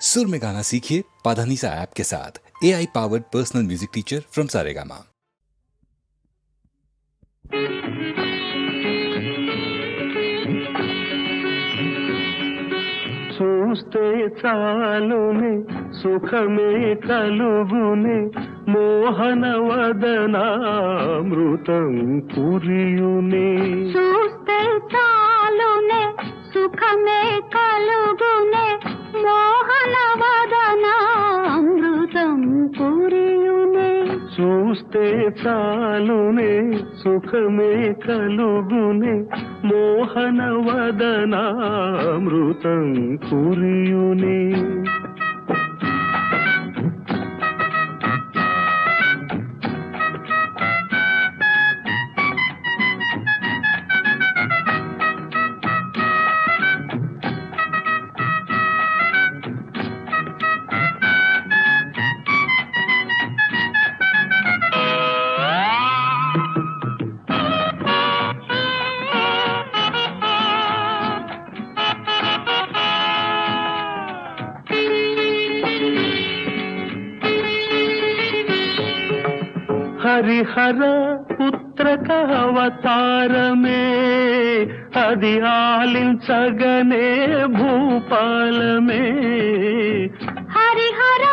सुर में गाना सीखिए पाधानीसा ऐप के साथ A I powered personal music teacher from Saregama చూస్తే చాలునే సుఖమే కలుగునే మోహన వదనామృతం కురియునే చూస్తే చాలునే సుఖమే కలుగునే మోహనవదనామృతం వదన పురియునే. చూస్తే చాలునే సుఖమే కలుగునే. మోహనవదనామృతం వదనామృతం హరిహర పుత్రక అవతారమే అది ఆలించగనే భూపాలమే. హరిహర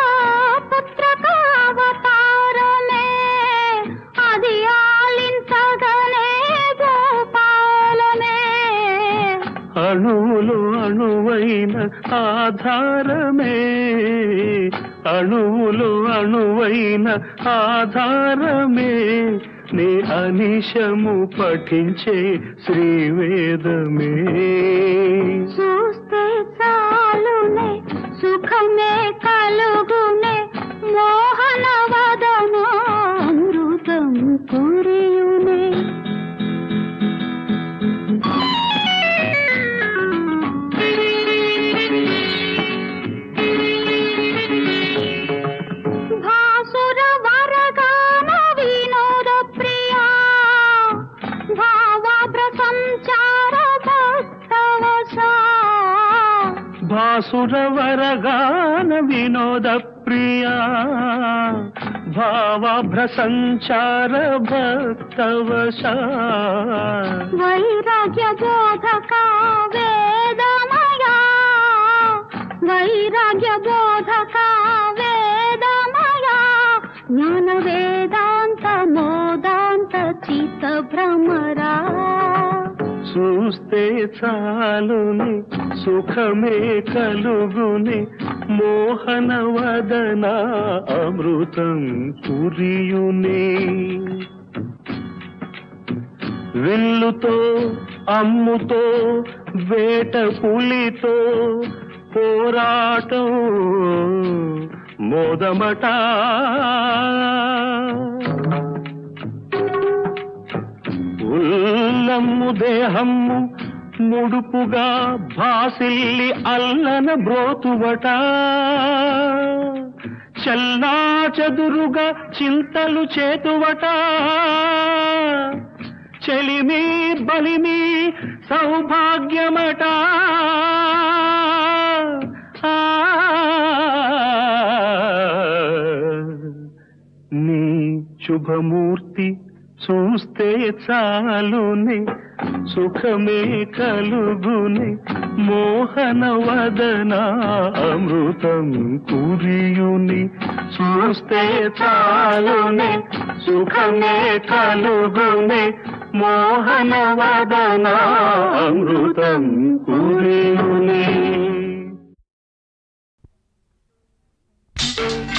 పుత్రక అవతారమే అది ఆలించగనే గోపాలమే అణువులు అణువైన ఆధారమే. అణువులు అణువైన ఆధారమే. నీ అనిశము పఠించే శ్రీవేదమే. చూస్తే చాలునే సుఖమే కలు సురవరగాన వినోద ప్రియా భావభ్రసంచార భక్తవశ వైరాగ్య బోధక వేదమయా వైరాగ్య బోధక వేదమయా జ్ఞాన వేదాంత మోదాంత చిత్త భ్రమరా చూస్తే చాలుని సుఖమే కలుగుని మోహన వదన అమృతం కురియునే. విల్లుతో అమ్ముతో వేట పులితో పోరాటం మోదమట. ఉల్లమ్ము దేహము ముడుపుగా భాసిల్లి అల్లన బ్రోతువట. చల్నా చదురుగా చింతలు చేతువట. చెలిమి బలిమి సౌభాగ్యమట. ఆ నీ శుభమూర్తి చూస్తే చాలుని సుఖమే కలుగుని మోహన వదన అమృతం కురియుని. చూస్తే చాలుని సుఖమే కలుగుని మోహన వదన అమృతం కురియుని. ఏకమవుదామా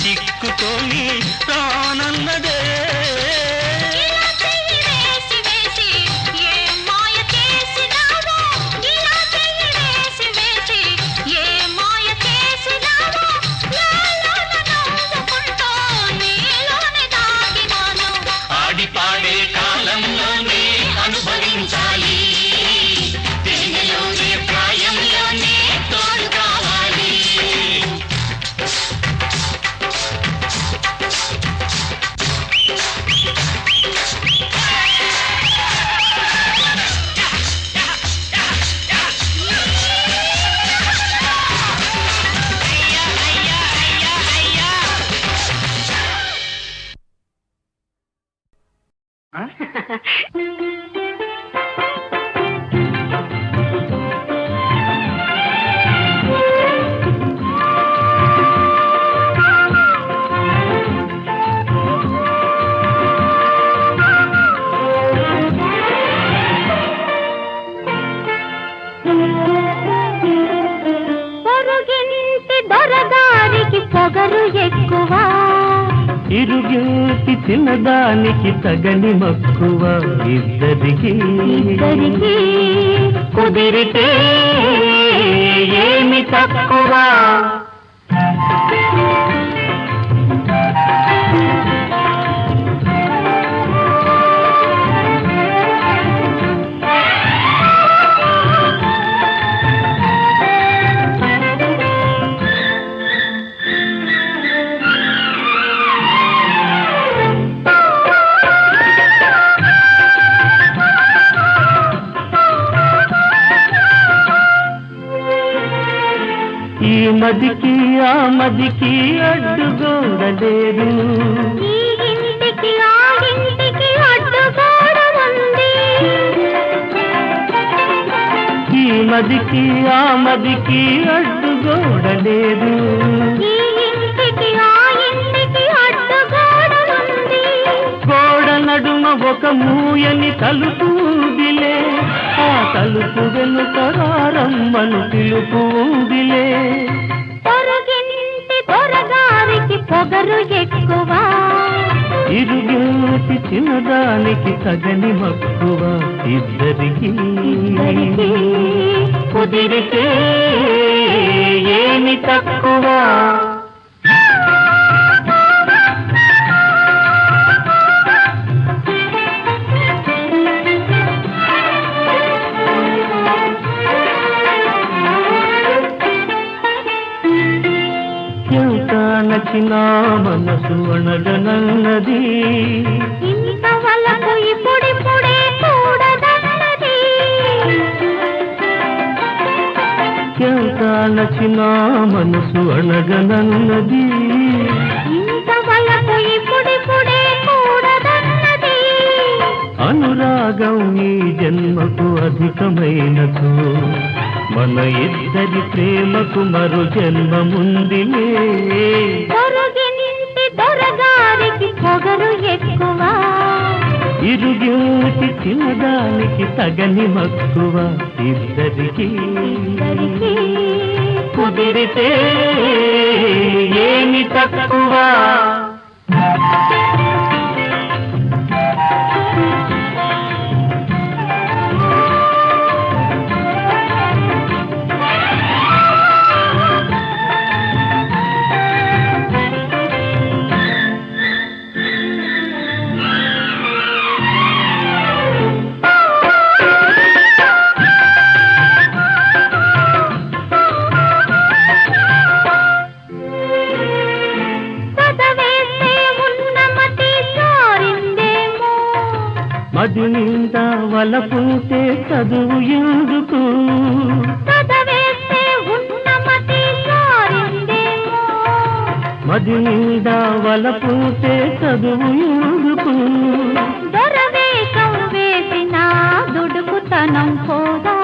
చిక్కుకొని తగని మక్కువ ఇద్దరికి. ఇద్దరికి కుదిరితే ఏమి తక్కువ? మదికి ఆ మదికి అడ్డుగోడలేదు ఈ మదికి ఆ మదికి అడ్డుగోడలేదు గోడ నడుమ ఒక మూయని తలుపుదిలే ఆ తలుపు వెనుక రారమ్మను పిలుపుదిలే దొరగారికి పొగరు ఎక్కువ. ఇరుగేటి చిన్నదానికి తగని మక్కువ. ఇద్దరికి ఇద్దరికీ కుదిరితే ఏమి తక్కువ. ఎంత నచ్చిన మనసు అణగనన్నది ఇంత వలకు ఇప్పుడిప్పుడే కూడదన్నది. ఎంత నచ్చిన మనసు అణగనన్నది ఇప్పుడిప్పుడే కూడదన్నది. అనురాగం ఈ జన్మకు అధికమైనదు. మన ఇద్దరి ప్రేమకు మరు జన్మముందిలే. పొరుగింటి దొరగారికి పొగరు ఎక్కువ. ఇరుగేటి చిన్నదానికి తగని మక్కువ ఇద్దరికీ. కుదిరితే ఏమి తక్కువ నిండా వలపుంటే చదువు ఎందుకు దొరవేషం వేసిన దుడుకుతనం పోదా.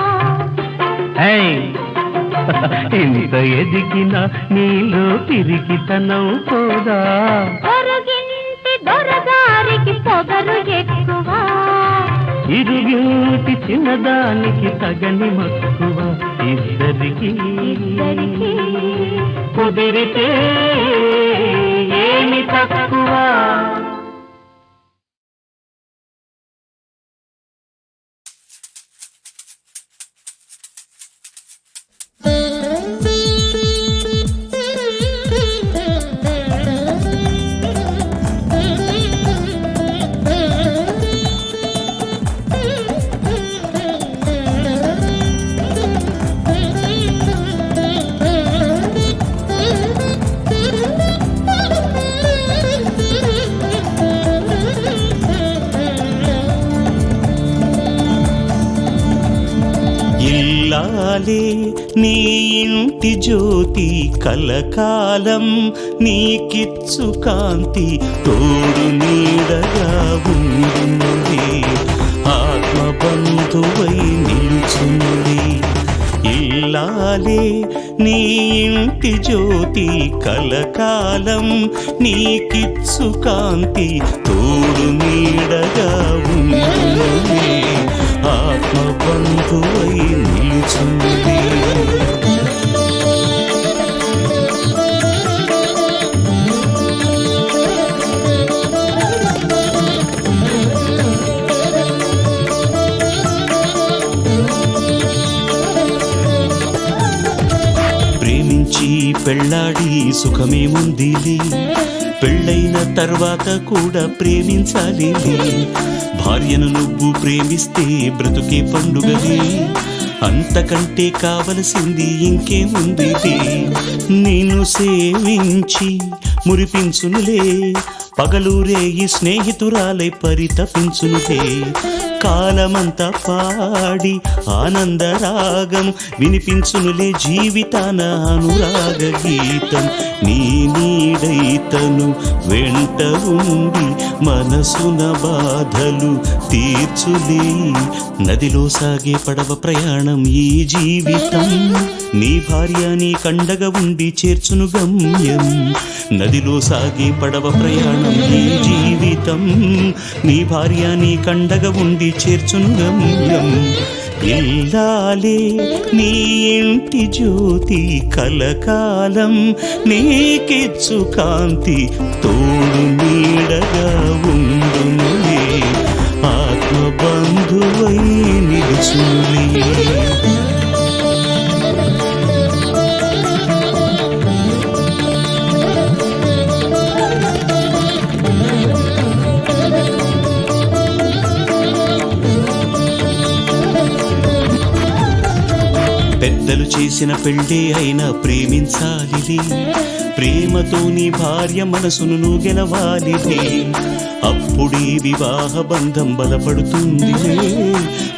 ఏయ్! ఇంత ఎదిగిన నీలో తిరిగితనం పోదా. పొరుగింటి దొరగారికి పొగరు ఎక్కువ. ఇరుగేటి చిన్నదానికి తగని మక్కువ. ఇద్దరికి కుదిరితే ఏమి తక్కువ? నీతి జ్యోతి కలకాలం నీకిచ్చు కాంతి తోడు నీడగా ఉండుంది. ఆత్మబంధువై నిల్చుంది. ఇల్లాలే నీ ఇంటి జ్యోతి కలకాలం నీకిచ్చు కాంతి తోడు నీడ పెళ్ళాడి సుఖమేముందిలే పెళ్ళైన తర్వాత కూడా ప్రేమించాలి. భార్యను నువ్వు ప్రేమిస్తే బ్రతుకే పండుగలే. అంతకంటే కావలసింది ఇంకేముంది నిన్ను సేవించి మురిపించునులే. పగలూరే ఈ స్నేహితురాలై పరితపించునులే. కాలమంతా పాడి ఆనందరాగం వినిపించునులే జీవితాన అనురాగ గీతం. నీ నీడైతను వెంట ఉండి మనసున బాధలు తీర్చులే. నదిలో సాగే పడవ ప్రయాణం ఈ జీవితం. నీ భార్య నీ కండగా ఉండి చేర్చును గమ్యం. నదిలో సాగే పడవ ప్రయాణం ఈ జీవితం. నీ భార్య నీ కండగా ఉండి చేర్చునుగమ్యం ఇల్లాలే నీ ఇంటి జ్యోతి కలకాలం. నీకిచ్చు కాంతి తోడు నీడగా ఉండునులే ఆత్మబంధువై నిలుచునులే చేసిన పెళ్ళే అయినా ప్రేమించాలి ప్రేమతో నీ భార్య మనసును నువ్వు గెలవాలిలే అప్పుడే వివాహ బంధం బలపడుతుంది.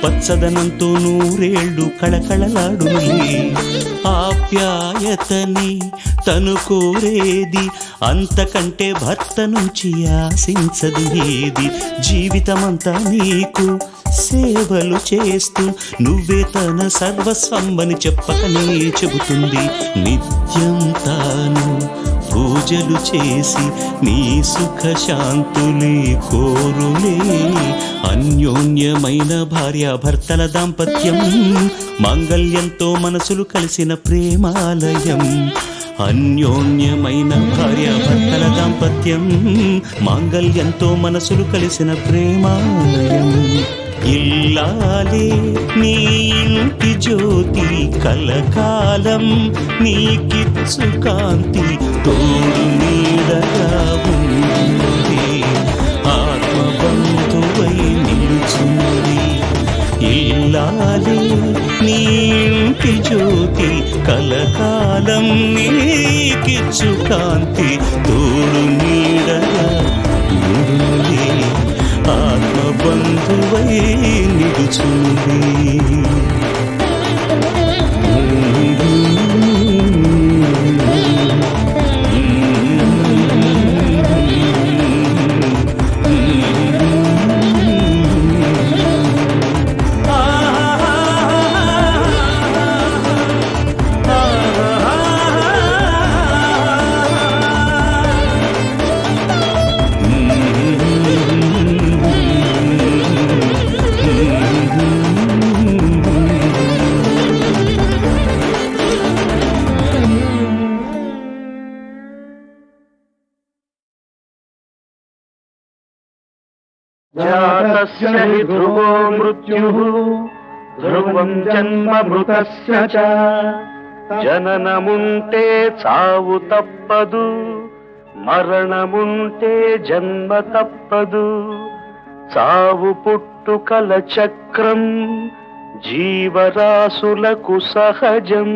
పచ్చదనంతో నూరేళ్ళు కళకళలాడునులే. ఆప్యాయతని తను కోరేది అంతకంటే భర్త నుంచి ఆశించదు ఏది. జీవితమంతా నీకు సేవలు చేస్తూ నువ్వే తన సర్వస్వమ్మని చెప్పకనే చెబుతుంది. నిత్యం తాను పూజలు చేసి నీ సుఖ శాంతులే కోరులే అన్యోన్యమైన భార్యాభర్తల దాంపత్యం మాంగళ్యంతో మనసులు కలిసిన ప్రేమాలయం. అన్యోన్యమైన భార్యాభర్తల దాంపత్యం మాంగళ్యంతో మనసులు కలిసిన ప్రేమాలయం. ఇల్లాలే నీ ఇంటి జ్యోతి కలకాలం నీకిచ్చు కాంతి తోడు నీడగా ఉంది ఆత్మబంధువై నిలుచుంది ఇల్లాలే నీ ఇంటి జ్యోతి కలకాలం నీకిచ్చు కాంతి తోడు నీడగా ఆత్మబంధువై నిలుచుంది జాతస్య హి ధ్రువో मृत्युः ధ్రువం జన్మ మృతస్య చ జననముంటే చావు తప్పదు మరణముంటే జన్మ తప్పదు చావు పుట్టుకల చక్రం జీవరాశులకు సహజం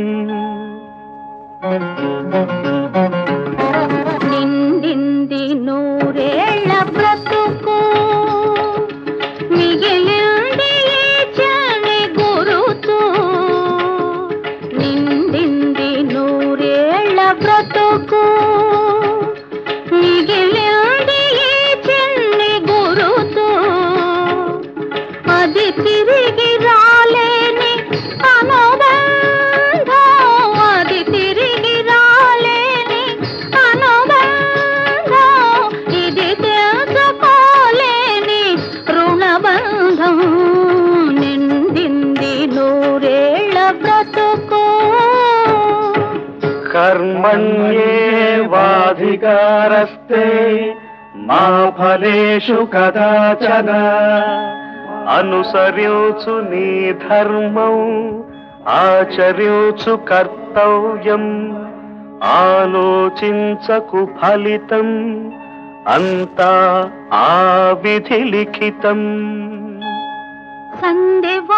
ఫలేషు కదాచన. అనుసరించు నీ ధర్మం ఆచరించు కర్తవ్యం ఆలోచించకు ఫలితం అంతా ఆ విధి లిఖితం. సందెవాలిన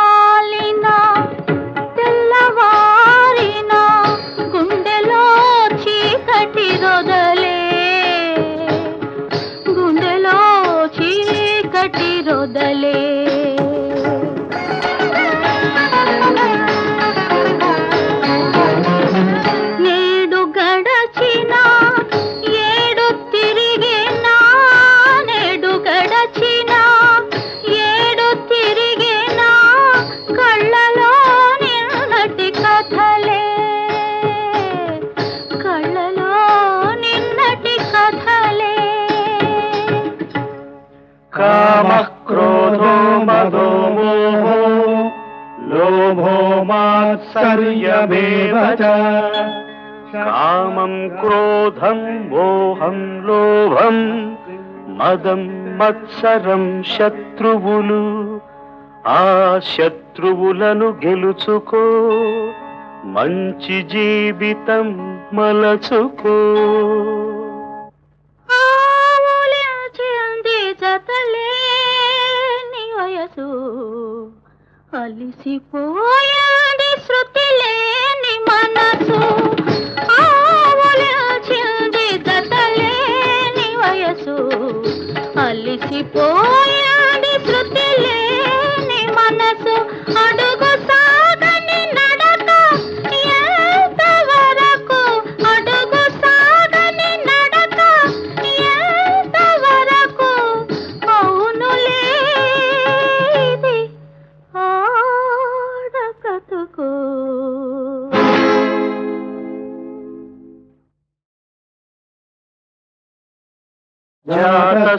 కామ క్రోధో మదో మోహో లోభో మాత్సర్యమేవ కామం క్రోధం మోహం లోభం మదం మత్సరం శత్రువులు ఆ శత్రువులను గెలుచుకో మంచి జీవితం మలచుకో। అలిసిపోయింది శృతి లేని మనసు. ఆవులించింది జతలేని వయసు. అలిసిపోయింది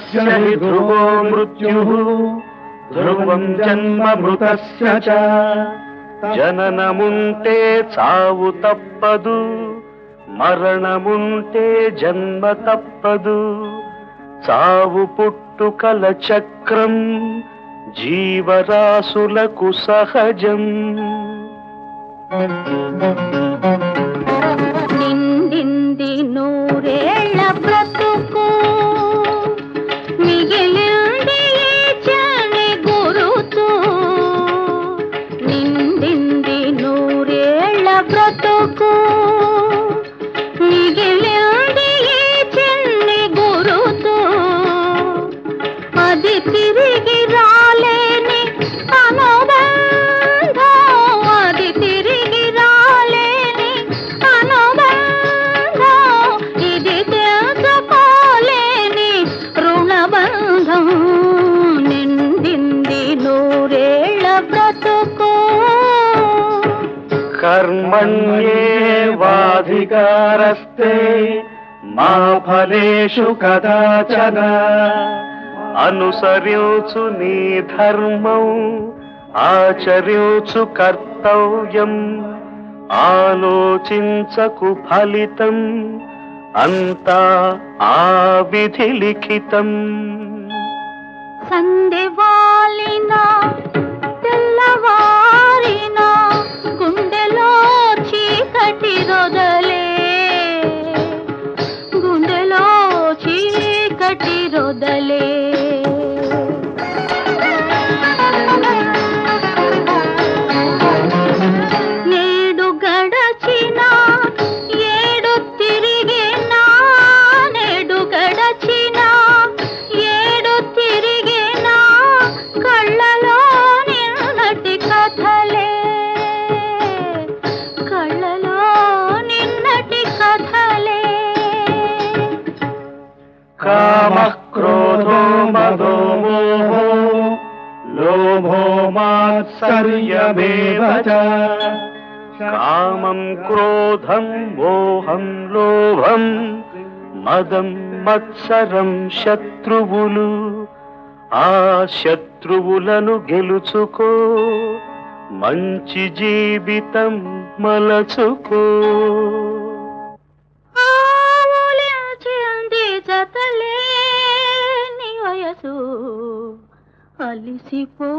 జాతస్య హి ధ్రువో మృత్యుః ధ్రువం జన్మ మృతస్య చ జననముంటే చావు తప్పదు మరణముంటే జన్మ తప్పదు చావు పుట్టుకల చక్రం జీవరాశులకు సహజం కర్మణ్యేవాధికారస్తే మా ఫలేషు కదాచన అనుసరించు నీ ధర్మం ఆచరించు కర్తవ్యం ఆలోచించకు ఫలితం అంతా ఆ విధి లిఖితం సందెవాలిన తెల్లవా మాత్సర్యమేవ కామం క్రోధం మోహం లోభం మదం మత్సరం శత్రువులు ఆ శత్రువులను గెలుచుకో మంచి జీవితం మలచుకో। అలిసిపో